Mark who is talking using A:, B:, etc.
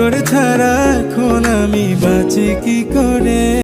A: তোর ছাড়া এখন আমি বাঁচি কি করে?